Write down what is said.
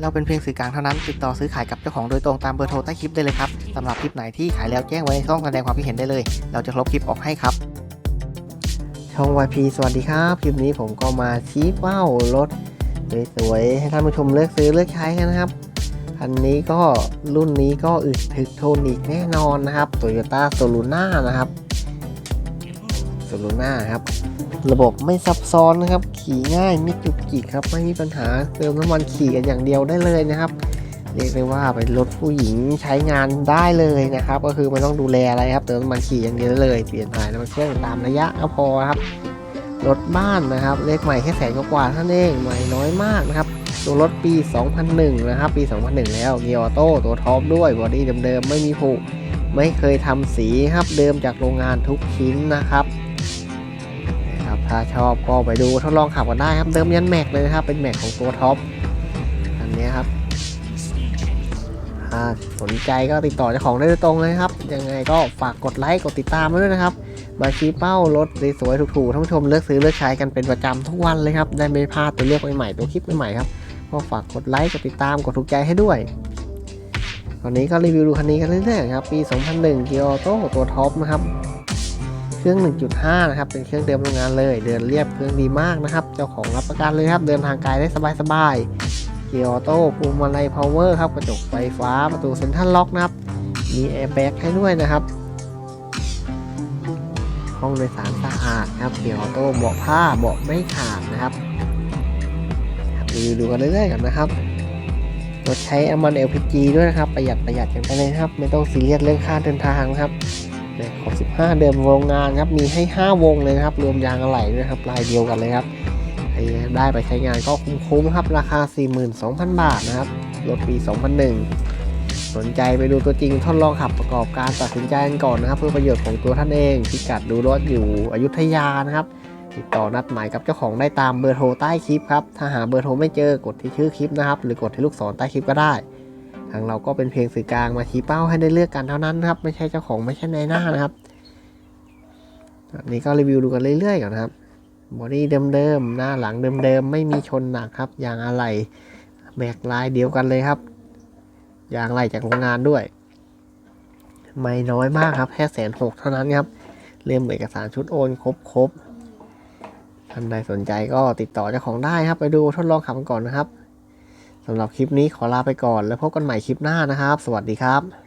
เราเป็นเพียงสื่อกลางเท่านั้น ติดต่อซื้อขายกับเจ้าของโดยตรงตามเบอร์โทรใต้คลิปได้เลยครับสำหรับคลิปไหนที่ขายแล้วแจ้งไว้ในช่องแสดงความคิดเห็นได้เลย เราจะลบคลิปออกให้ครับ ช่อง YP สวัสดีครับ คลิปนี้ผมก็มาชี้เป้ารถสวยๆให้ท่านผู้ชมเลือกซื้อเลือกใช้กันนะครับคันนี้ก็รุ่นนี้ก็อึดถึกโทนอีกแน่นอนนะครับ Toyota s o l u n a นะครับ s o l u n a ครับ ระบบไม่ซับซ้อนนะครับ ขี่ง่ายไม่จุกจิกครับ ไม่มีปัญหาเติมน้ำมันขี่กันอย่างเดียวได้เลยนะครับเรียกได้ว่าเป็นรถผู้หญิงใช้งานได้เลยนะครับ ก็คือไม่ต้องดูแลอะไรครับเติมน้ำมันขี่อย่างเดียวได้เลยเปลี่ยนถ่ายน้ำมันเครื่องตามระยะก็พอครับรถบ้านนะครับเลขใหม่แค่แสนกว่าเท่านั้นเองใหม่น้อยมากนะครับตัวรถปี 2001 นะครับ ปี 2001 แล้วเกียร์ออโต้ตัวท็อปด้วยบอดี้เดิมๆไม่มีผุไม่เคยทำสีครับเดิมจากโรงงานทุกชิ้นนะครับ ถ้าชอบก็ไปดูทดลองขับกันได้ครับ เดิมยันแม็กเลยนะครับ เป็นแม็กของตัวท็อป อันนี้ครับถ้าสนใจก็ติดต่อเจ้าของได้โดยตรงเลยครับ ยังไงก็ฝากกดไลค์กดติดตามมาด้วยนะครับมาชี้เป้ารถสวยๆถูกๆท่านผู้ชมเลือกซื้อเลือกใช้กันเป็นประจำทุกวันเลยครับ ได้ไม่พลาดตัวเลือกใหม่ๆตัวคลิปใหม่ๆครับ ก็ฝากกดไลค์กดติดตามกดถูกใจให้ด้วย ตอนนี้ก็รีวิวดูคันนี้กันเรื่อยๆครับ ปี 2001 Kia Auto ตัวท็อปนะครับ เครื่อง 1.5 นะครับ เป็นเครื่องเดิมโรงงานเลย เดินเรียบเครื่องดีมากนะครับ เจ้าของรับประกันเลยครับ เดินทางไกลได้สบายๆ Kia Auto พวงมาลัย power ครับ กระจกไฟฟ้า ประตูเซ็นทรัลล็อกนะครับ มีแอร์แบ็กให้ด้วยนะครับ ห้องโดยสารสะอาดครับ Kia Auto เบาะผ้า เบาะไม่ขาดนะครับรีวิวดูกันเรื่อยๆกันนะครับรถใช้น้ำมัน LPG ด้วยนะครับ ประหยัดประหยัดกันไปเลยนะครับ ไม่ต้องซีเรียสเรื่องค่าเดินทางนะครับ ของ 15 เดิมโรงงานครับ มีให้ 5 วงเลยนะครับ รวมยางอะไหล่ด้วยครับลายเดียวกันเลยครับได้ไปใช้งานก็คุ้มๆครับ ราคา 42,000 บาทนะครับ รถปี 2001 สนใจไปดูตัวจริงทดลองขับประกอบการตัดสินใจกันก่อนนะครับ เพื่อประโยชน์ของตัวท่านเอง พิกัดดูรถอยู่อยุธยานะครับ ติดต่อนัดหมายกับเจ้าของได้ตามเบอร์โทรใต้คลิปครับ ถ้าหาเบอร์โทรไม่เจอกดที่ชื่อคลิปนะครับ หรือกดที่ลูกศรใต้คลิปก็ได้ ทางเราก็เป็นเพียงสื่อกลางมาชี้เป้าให้ได้เลือกกันเท่านั้นครับ ไม่ใช่เจ้าของไม่ใช่ในหน้านะครับอันนี้ก็รีวิวดูกันเรื่อยๆก่อนนะครับบอดี้เดิมๆหน้าหลังเดิมๆไม่มีชนหนักครับยางอะไหล่แมกลายเดียวกันเลยครับยางไหล่จากโรงงานด้วย ไม่น้อยมากครับแค่แสนหกเท่านั้นครับเรียมเอกสารชุดโอนครบครบๆท่านใดสนใจก็ติดต่อเจ้าของได้ครับ ไปดูทดลองขับกันก่อนนะครับ สำหรับคลิปนี้ขอลาไปก่อน แล้วพบกันใหม่คลิปหน้านะครับ สวัสดีครับ